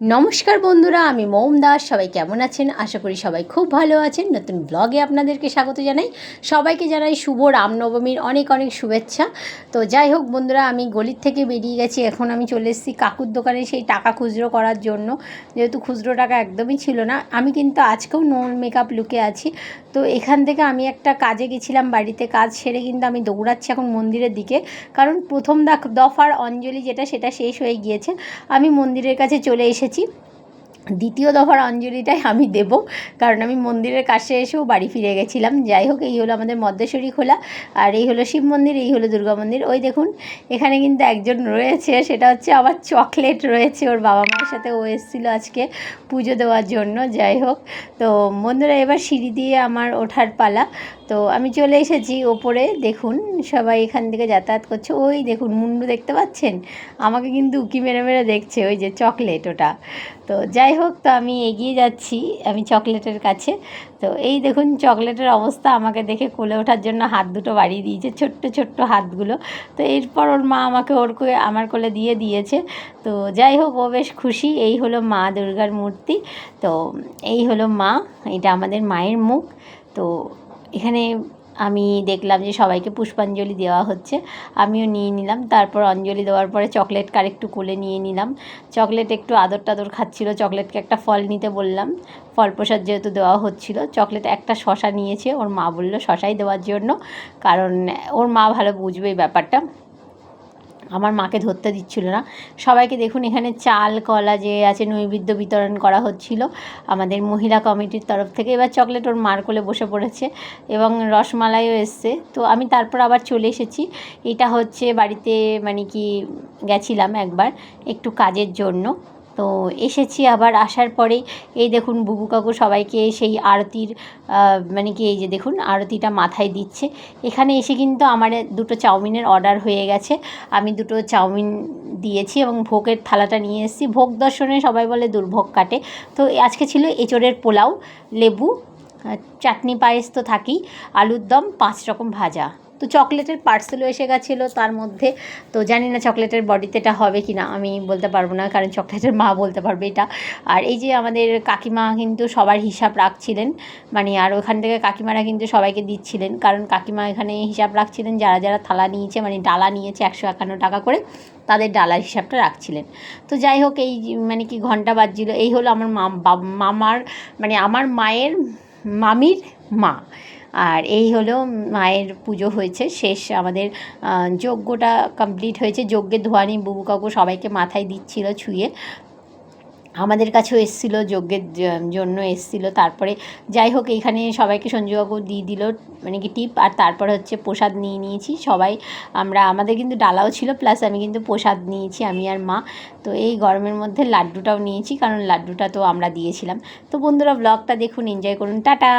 নমস্কার বন্ধুরা, আমি মৌম দাস। সবাই কেমন আছেন? আশা করি সবাই খুব ভালো আছেন। নতুন ব্লগে আপনাদেরকে স্বাগত জানাই। সবাইকে জানাই শুভ রামনবমীর অনেক অনেক শুভেচ্ছা। তো যাই হোক বন্ধুরা, আমি গলির থেকে বেরিয়ে গেছি। এখন আমি চলে এসেছি কাকুর দোকানে সেই টাকা খুচরো করার জন্য। যেহেতু খুচরো টাকা একদমই ছিল না, আমি কিন্তু আজকেও নোন মেকআপ লুকে আছি। তো এখান থেকে আমি একটা কাজে গেছিলাম, বাড়িতে কাজ সেরে কিন্তু আমি দৌড়াচ্ছি এখন মন্দিরের দিকে। কারণ প্রথম দফার অঞ্জলি যেটা, সেটা শেষ হয়ে গিয়েছে। আমি মন্দিরের কাছে চলে এসেছি। দ্বিতীয় দফার অঞ্জলিটাই আমি দেব। কারণ আমি মন্দিরের কাছে এসেও বাড়ি ফিরে গেছিলাম। যাই হোক, এই হলো আমাদের মদ্দেশ্বরী খোলা। আর এই হলো শিব মন্দির, এই হলো দুর্গা মন্দির। ওই দেখুন, এখানে কিন্তু একজন রয়েছে, সেটা হচ্ছে আমার চকলেট রয়েছে। ওর বাবা মায়ের সাথে ও এসেছিল আজকে পুজো দেওয়ার জন্য। যাই হোক, তো বন্ধুরা, এবার সিঁড়ি দিয়ে আমার ওঠার পালা। তো আমি চলে এসেছি ওপরে। দেখুন, সবাই এখান থেকে যাতায়াত করছে। ওই দেখুন, মুন্ডু দেখতে পাচ্ছেন? আমাকে কিন্তু উকি মেরে মেরে দেখছে, ওই যে চকলেট ওটা। তো যাই হোক তো আমি এগিয়ে যাচ্ছি, আমি চকলেটের কাছে। তো এই দেখুন, চকলেটের অবস্থা আমাকে দেখে কোলে ওঠার জন্য হাত দুটো বাড়িয়ে দিয়েছে, ছোট্ট ছোট্ট হাতগুলো। তো এরপর ওর মা আমাকে ওর আমার কোলে দিয়ে দিয়েছে। তো যাই হোক ও বেশ খুশি। এই হলো মা দুর্গার মূর্তি। তো এই হলো মা, এটা আমাদের মায়ের মুখ। তো এখানে আমি দেখলাম যে সবাইকে পুষ্পাঞ্জলি দেওয়া হচ্ছে। আমিও নিয়ে নিলাম। তারপর অঞ্জলি দেওয়ার পরে চকলেট কার একটু কোলে নিয়ে নিলাম। চকলেট একটু আদর টাদর খাচ্ছিলো। চকলেটকে একটা ফল নিতে বললাম। ফল প্রসাদ যেহেতু দেওয়া হচ্ছিল, চকলেট একটা শশা নিয়েছে। ওর মা বলল শশাই দেওয়ার জন্য। কারণ ওর মা ভালো বুঝবে এই ব্যাপারটা। আমার মাকে ধরতে দিচ্ছিল না। সবাইকে দেখুন, এখানে চাল, কলা যে আছে, নৈবেদ্য বিতরণ করা হচ্ছিল আমাদের মহিলা কমিটির তরফ থেকে। এবার চকলেট ওর মার কোলে বসে পড়েছে এবং রসমালাইও এসছে। তো আমি তারপর আবার চলে এসেছি। এটা হচ্ছে বাড়িতে মানে কি গেছিলাম একবার একটু কাজের জন্য। তো এসেছি আবার আসার পরেই। এই দেখুন বুবু কাকু সবাইকে সেই আরতির মানে কি এই যে দেখুন আরতিটা মাথায় দিচ্ছে। এখানে এসে কিন্তু আমার দুটো চাউমিনের অর্ডার হয়ে গেছে। আমি দুটো চাউমিন দিয়েছি এবং ভোগের থালাটা নিয়ে এসেছি। ভোগ দর্শনে সবাই বলে দুর্ভোগ কাটে। তো আজকে ছিল এঁচড়ের পোলাও, লেবু চাটনি পায়েস তো থাকেই, আলুর দম, পাঁচ রকম ভাজা। তো চকলেটের পার্সেলও এসে গেছিল তার মধ্যে। তো জানি না চকলেটের বডিতে এটা হবে কি না আমি বলতে পারব না, কারণ চকলেটের মা বলতে পারবে এটা। আর এই যে আমাদের কাকিমা কিন্তু সবার হিসাব রাখছিলেন মানে আর ওখান থেকে কাকিমারা কিন্তু সবাইকে দিচ্ছিলেন, কারণ কাকিমা এখানে হিসাব রাখছিলেন, যারা যারা থালা নিয়েছে মানে ডালা নিয়েছে একশো একান্ন টাকা করে, তাদের ডালার হিসাবটা রাখছিলেন। তো যাই হোক, এই মানে কি ঘণ্টা বাজছিল, এই হলো আমার মামার মানে আমার মায়ের মামির মা। আর এই হলো মায়ের পুজো হয়েছে, শেষ আমাদের যজ্ঞটা কমপ্লিট হয়েছে, যজ্ঞের ধোয়ানি বুবু কাকু সবাইকে মাথায় দিচ্ছিল ছুঁয়ে। আমাদের কাছেও এসেছিল, যজ্ঞের জন্য এসেছিল। তারপরে যাই হোক এইখানে সবাইকে সঞ্জুবাবু দিয়ে দিল মানে কি টিপ আর তারপরে হচ্ছে প্রসাদ নিয়ে নিয়েছি। সবাই, আমরা, আমাদের কিন্তু ডালাও ছিল প্লাস আমি কিন্তু প্রসাদ নিয়েছি, আমি আর মা। তো এই গরমের মধ্যে লাড্ডুটাও নিয়েছি, কারণ লাড্ডুটা তো আমরা দিয়েছিলাম। তো বন্ধুরা ব্লগটা দেখুন এনজয় করুন, টাটা!